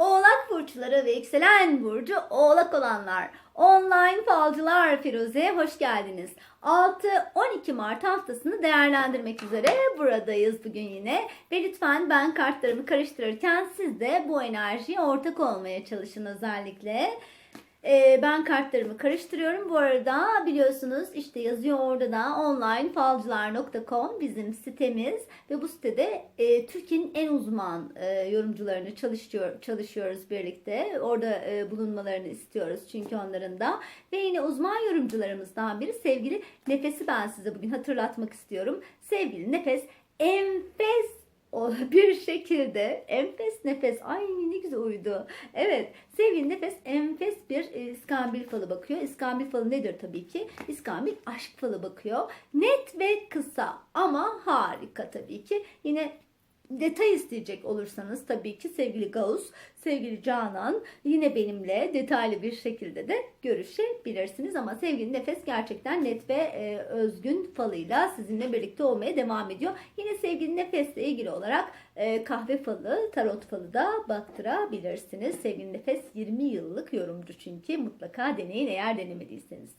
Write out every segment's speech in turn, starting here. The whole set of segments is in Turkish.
Oğlak burçları ve yükselen burcu oğlak olanlar. Online falcılar Firuze hoş geldiniz. 6-12 Mart haftasını değerlendirmek üzere buradayız bugün yine. Ve lütfen ben kartlarımı karıştırırken siz de bu enerjiye ortak olmaya çalışın özellikle. Ee, ben kartlarımı karıştırıyorum. Bu arada biliyorsunuz işte yazıyor orada da onlinefalcılar.com bizim sitemiz ve bu sitede e, Türkiye'nin en uzman e, yorumcularını çalışıyor çalışıyoruz birlikte. Orada e, bulunmalarını istiyoruz çünkü onların da ve yine uzman yorumcularımızdan biri sevgili Nefes'i ben size bugün hatırlatmak istiyorum. Sevgili Nefes enfes bir şekilde enfes nefes ay ne güzel uydu. Evet sevgili nefes enfes bir e, iskambil falı bakıyor. İskambil falı nedir tabii ki? İskambil aşk falı bakıyor. Net ve kısa ama harika tabii ki. Yine detay isteyecek olursanız tabii ki sevgili Gauss, sevgili Canan yine benimle detaylı bir şekilde de görüşebilirsiniz. Ama sevgili Nefes gerçekten net ve e, özgün falıyla sizinle birlikte olmaya devam ediyor. Yine sevgili Nefes'le ilgili olarak e, kahve falı, tarot falı da baktırabilirsiniz. Sevgili Nefes 20 yıllık yorumcu çünkü mutlaka deneyin eğer denemediyseniz.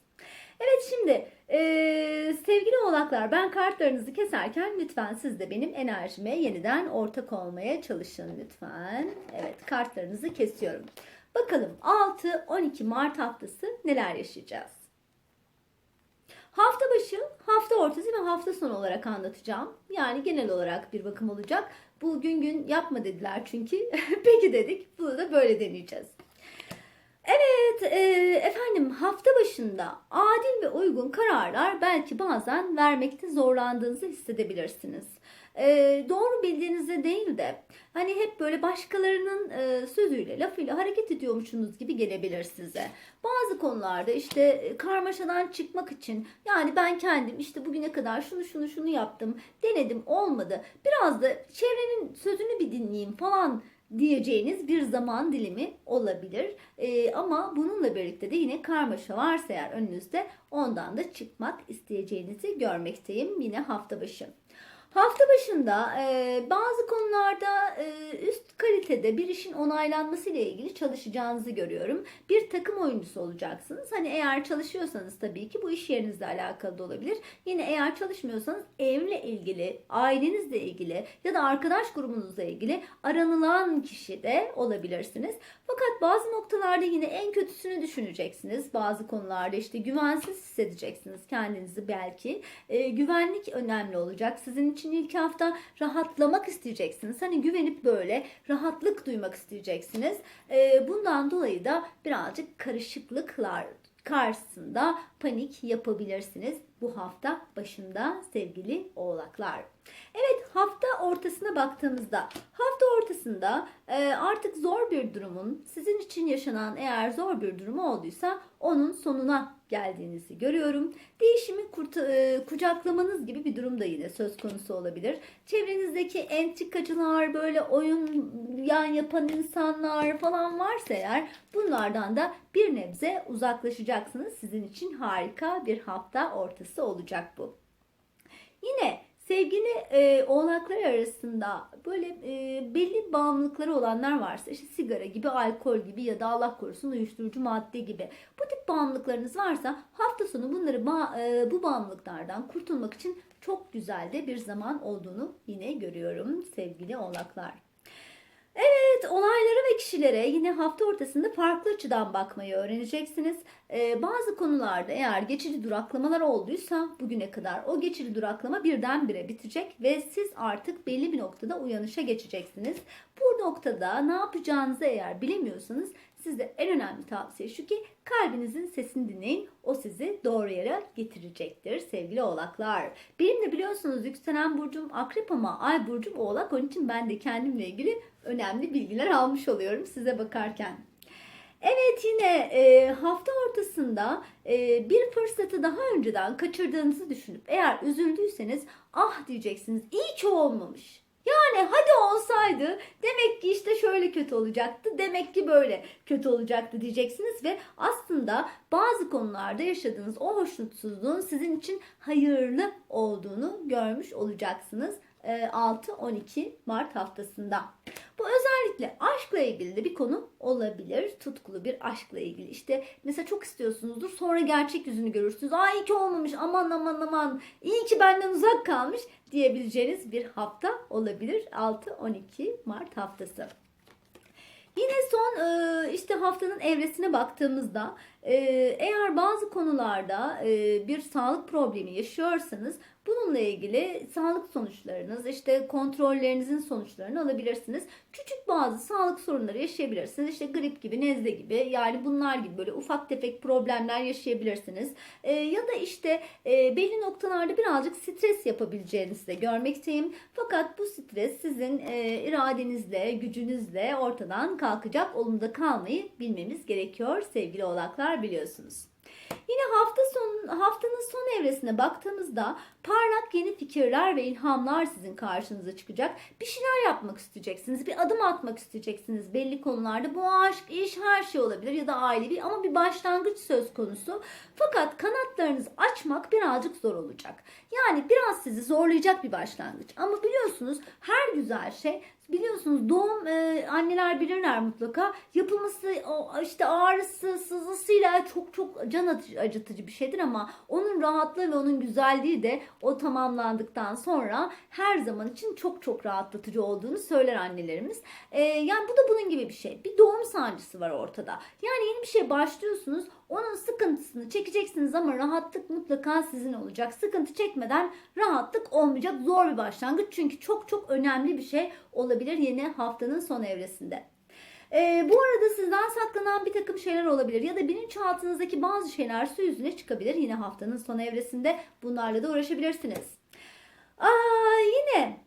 Evet şimdi eee, sevgili oğlaklar ben kartlarınızı keserken lütfen siz de benim enerjime yeniden ortak olmaya çalışın lütfen. Evet kartlarınızı kesiyorum. Bakalım 6-12 Mart haftası neler yaşayacağız? Hafta başı, hafta ortası ve hafta sonu olarak anlatacağım. Yani genel olarak bir bakım olacak. Bu gün gün yapma dediler çünkü. Peki dedik. Bunu da böyle deneyeceğiz. E, efendim hafta başında adil ve uygun kararlar belki bazen vermekte zorlandığınızı hissedebilirsiniz. E, doğru bildiğinizde değil de hani hep böyle başkalarının e, sözüyle lafıyla hareket ediyormuşsunuz gibi gelebilir size. Bazı konularda işte e, karmaşadan çıkmak için yani ben kendim işte bugüne kadar şunu şunu şunu yaptım denedim olmadı biraz da çevrenin sözünü bir dinleyeyim falan diyeceğiniz bir zaman dilimi olabilir. Ee, ama bununla birlikte de yine karmaşa varsa eğer önünüzde ondan da çıkmak isteyeceğinizi görmekteyim yine hafta başı. Hafta başında e, bazı konularda e, üst kalitede bir işin onaylanması ile ilgili çalışacağınızı görüyorum. Bir takım oyuncusu olacaksınız. Hani eğer çalışıyorsanız tabii ki bu iş yerinizle alakalı da olabilir. Yine eğer çalışmıyorsanız evle ilgili, ailenizle ilgili ya da arkadaş grubunuzla ilgili aranılan kişi de olabilirsiniz. Fakat bazı noktalarda yine en kötüsünü düşüneceksiniz. Bazı konularda işte güvensiz hissedeceksiniz kendinizi belki. E, güvenlik önemli olacak. Sizin için ilk hafta rahatlamak isteyeceksiniz. Hani güvenip böyle rahatlık duymak isteyeceksiniz. E, bundan dolayı da birazcık karışıklıklar karşısında panik yapabilirsiniz bu hafta başında sevgili oğlaklar. Evet hafta ortasına baktığımızda hafta ortasında e, artık zor bir durumun sizin için yaşanan eğer zor bir durum olduysa onun sonuna geldiğinizi görüyorum. Değişimi kurta- e, kucaklamanız gibi bir durum da yine söz konusu olabilir. Çevrenizdeki entrikacılar böyle oyun yan yapan insanlar falan varsa eğer bunlardan da bir nebze uzaklaşacaksınız. Sizin için harika bir hafta ortası olacak bu. Yine sevgili e, oğlaklar arasında böyle e, belli bağımlılıkları olanlar varsa işte sigara gibi, alkol gibi ya da Allah korusun uyuşturucu madde gibi bu tip bağımlılıklarınız varsa hafta sonu bunları ba- e, bu bağımlılıklardan kurtulmak için çok güzel de bir zaman olduğunu yine görüyorum sevgili oğlaklar. Evet, olaylara ve kişilere yine hafta ortasında farklı açıdan bakmayı öğreneceksiniz. Ee, bazı konularda eğer geçici duraklamalar olduysa bugüne kadar o geçici duraklama birdenbire bitecek ve siz artık belli bir noktada uyanışa geçeceksiniz. Bu noktada ne yapacağınızı eğer bilemiyorsanız size en önemli tavsiye şu ki kalbinizin sesini dinleyin. O sizi doğru yere getirecektir sevgili oğlaklar. Benim de biliyorsunuz yükselen burcum akrep ama ay burcum oğlak. Onun için ben de kendimle ilgili önemli bilgiler almış oluyorum size bakarken. Evet yine e, hafta ortasında e, bir fırsatı daha önceden kaçırdığınızı düşünüp eğer üzüldüyseniz ah diyeceksiniz iyi ki olmamış. Yani hadi olsaydı demek ki işte şöyle kötü olacaktı demek ki böyle kötü olacaktı diyeceksiniz ve aslında bazı konularda yaşadığınız o hoşnutsuzluğun sizin için hayırlı olduğunu görmüş olacaksınız. E, 6-12 Mart haftasında. Bu özellikle aşkla ilgili de bir konu olabilir. Tutkulu bir aşkla ilgili. İşte mesela çok istiyorsunuzdur. Sonra gerçek yüzünü görürsünüz. Aa iyi ki olmamış. Aman aman aman. İyi ki benden uzak kalmış diyebileceğiniz bir hafta olabilir. 6-12 Mart haftası. Yine son e, işte haftanın evresine baktığımızda e, eğer bazı konularda e, bir sağlık problemi yaşıyorsanız bununla ilgili sağlık sonuçlarınız işte kontrollerinizin sonuçlarını alabilirsiniz. Küçük bazı sağlık sorunları yaşayabilirsiniz. İşte grip gibi, nezle gibi yani bunlar gibi böyle ufak tefek problemler yaşayabilirsiniz. E, ya da işte e, belli noktalarda birazcık stres yapabileceğinizi de görmekteyim. Fakat bu stres sizin e, iradenizle, gücünüzle ortadan kalkacak. Olumda kalmayı bilmemiz gerekiyor sevgili oğlaklar biliyorsunuz. Yine hafta son, haftanın son evresine baktığımızda parlak yeni fikirler ve ilhamlar sizin karşınıza çıkacak. Bir şeyler yapmak isteyeceksiniz, bir adım atmak isteyeceksiniz belli konularda. Bu aşk, iş, her şey olabilir ya da ailevi ama bir başlangıç söz konusu. Fakat kanatlarınızı açmak birazcık zor olacak. Yani biraz sizi zorlayacak bir başlangıç. Ama biliyorsunuz her güzel şey biliyorsunuz doğum e, anneler bilirler mutlaka yapılması işte ağrısı sızısıyla çok çok can acı- acıtıcı bir şeydir ama onun rahatlığı ve onun güzelliği de o tamamlandıktan sonra her zaman için çok çok rahatlatıcı olduğunu söyler annelerimiz. E, yani bu da bunun gibi bir şey. Bir doğum sancısı var ortada. Yani yeni bir şey başlıyorsunuz. Onun sıkıntısını çekeceksiniz ama rahatlık mutlaka sizin olacak. Sıkıntı çekmeden rahatlık olmayacak. Zor bir başlangıç çünkü çok çok önemli bir şey olabilir yine haftanın son evresinde. Ee, bu arada sizden saklanan bir takım şeyler olabilir ya da bilinçaltınızdaki bazı şeyler su yüzüne çıkabilir yine haftanın son evresinde bunlarla da uğraşabilirsiniz. Aa, yine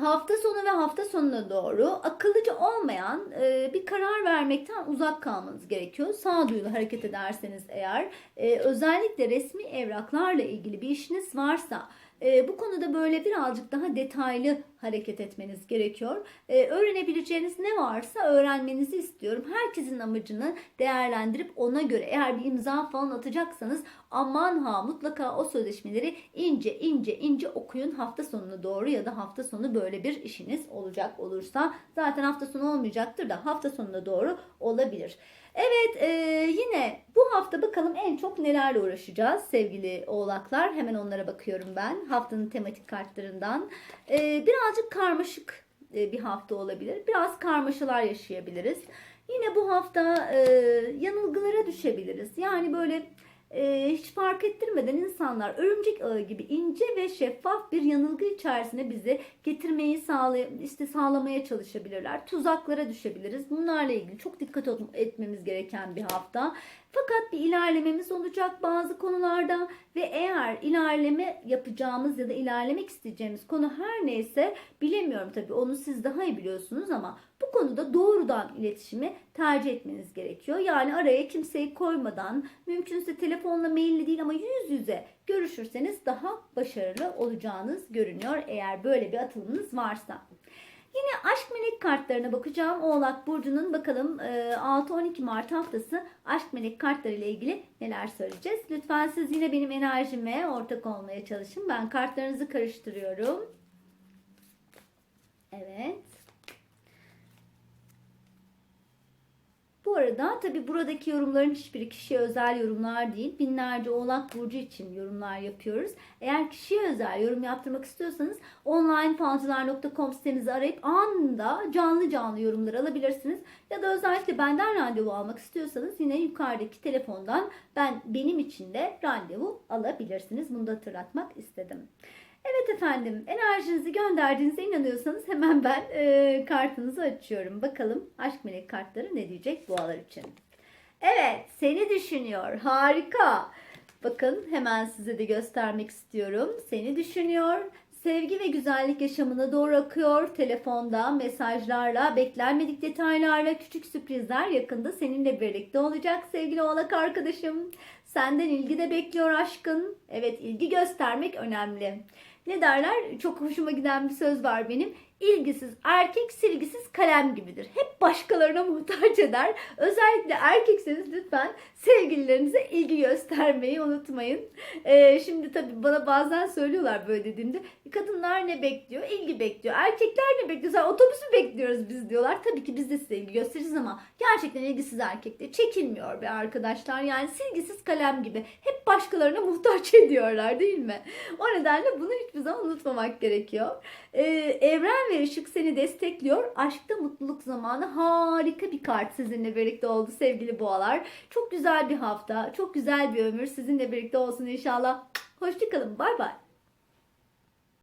hafta sonu ve hafta sonuna doğru akıllıca olmayan e, bir karar vermekten uzak kalmanız gerekiyor. Sağduyulu hareket ederseniz eğer e, özellikle resmi evraklarla ilgili bir işiniz varsa e, bu konuda böyle birazcık daha detaylı hareket etmeniz gerekiyor. E, öğrenebileceğiniz ne varsa öğrenmenizi istiyorum. Herkesin amacını değerlendirip ona göre eğer bir imza falan atacaksanız aman ha mutlaka o sözleşmeleri ince ince ince okuyun hafta sonuna doğru ya da hafta sonu böyle bir işiniz olacak olursa zaten hafta sonu olmayacaktır da hafta sonuna doğru olabilir. Evet e, yine bu hafta bakalım en çok nelerle uğraşacağız sevgili oğlaklar. Hemen onlara bakıyorum ben haftanın tematik kartlarından. E, birazcık karmaşık e, bir hafta olabilir. Biraz karmaşalar yaşayabiliriz. Yine bu hafta e, yanılgılara düşebiliriz. Yani böyle e, hiç fark ettirmeden insanlar örümcek ağı gibi ince ve şeffaf bir yanılgı içerisine bizi getirmeyi sağlay işte sağlamaya çalışabilirler. Tuzaklara düşebiliriz. Bunlarla ilgili çok dikkat etmemiz gereken bir hafta. Fakat bir ilerlememiz olacak bazı konularda ve eğer ilerleme yapacağımız ya da ilerlemek isteyeceğimiz konu her neyse bilemiyorum tabii onu siz daha iyi biliyorsunuz ama bu konuda doğrudan iletişimi tercih etmeniz gerekiyor. Yani araya kimseyi koymadan mümkünse telefonla maille değil ama yüz yüze görüşürseniz daha başarılı olacağınız görünüyor eğer böyle bir atılımınız varsa. Yine aşk melek kartlarına bakacağım. Oğlak Burcu'nun bakalım e, 6-12 Mart haftası aşk melek kartları ile ilgili neler söyleyeceğiz. Lütfen siz yine benim enerjime ortak olmaya çalışın. Ben kartlarınızı karıştırıyorum. Evet. Arada tabi buradaki yorumların hiçbiri kişiye özel yorumlar değil. Binlerce Oğlak Burcu için yorumlar yapıyoruz. Eğer kişiye özel yorum yaptırmak istiyorsanız onlinefalcılar.com sitemizi arayıp anında canlı canlı yorumlar alabilirsiniz. Ya da özellikle benden randevu almak istiyorsanız yine yukarıdaki telefondan ben benim için de randevu alabilirsiniz. Bunu da hatırlatmak istedim. Evet efendim enerjinizi gönderdiğinize inanıyorsanız hemen ben e, kartınızı açıyorum. Bakalım aşk melek kartları ne diyecek boğalar için. Evet seni düşünüyor harika. Bakın hemen size de göstermek istiyorum. Seni düşünüyor. Sevgi ve güzellik yaşamına doğru akıyor. Telefonda, mesajlarla, beklenmedik detaylarla, küçük sürprizler yakında seninle birlikte olacak sevgili oğlak arkadaşım. Senden ilgi de bekliyor aşkın. Evet ilgi göstermek önemli. Ne derler? Çok hoşuma giden bir söz var benim. İlgisiz erkek silgisiz kalem gibidir. Hep başkalarına muhtaç eder. Özellikle erkekseniz lütfen sevgililerinize ilgi göstermeyi unutmayın. Ee, şimdi tabii bana bazen söylüyorlar böyle dediğimde kadınlar ne bekliyor? İlgi bekliyor. Erkekler ne bekliyor? Sen otobüsü bekliyoruz biz diyorlar. Tabii ki biz de size ilgi gösteririz ama gerçekten ilgisiz erkekler çekilmiyor be arkadaşlar. Yani silgisiz kalem gibi. Hep başkalarına muhtaç ediyorlar değil mi? O nedenle bunu hiçbir zaman unutmamak gerekiyor. Ee, evren ve ışık seni destekliyor. Aşkta mutluluk zamanı harika bir kart sizinle birlikte oldu sevgili boğalar. Çok güzel bir hafta, çok güzel bir ömür sizinle birlikte olsun inşallah. Hoşçakalın, bay bay.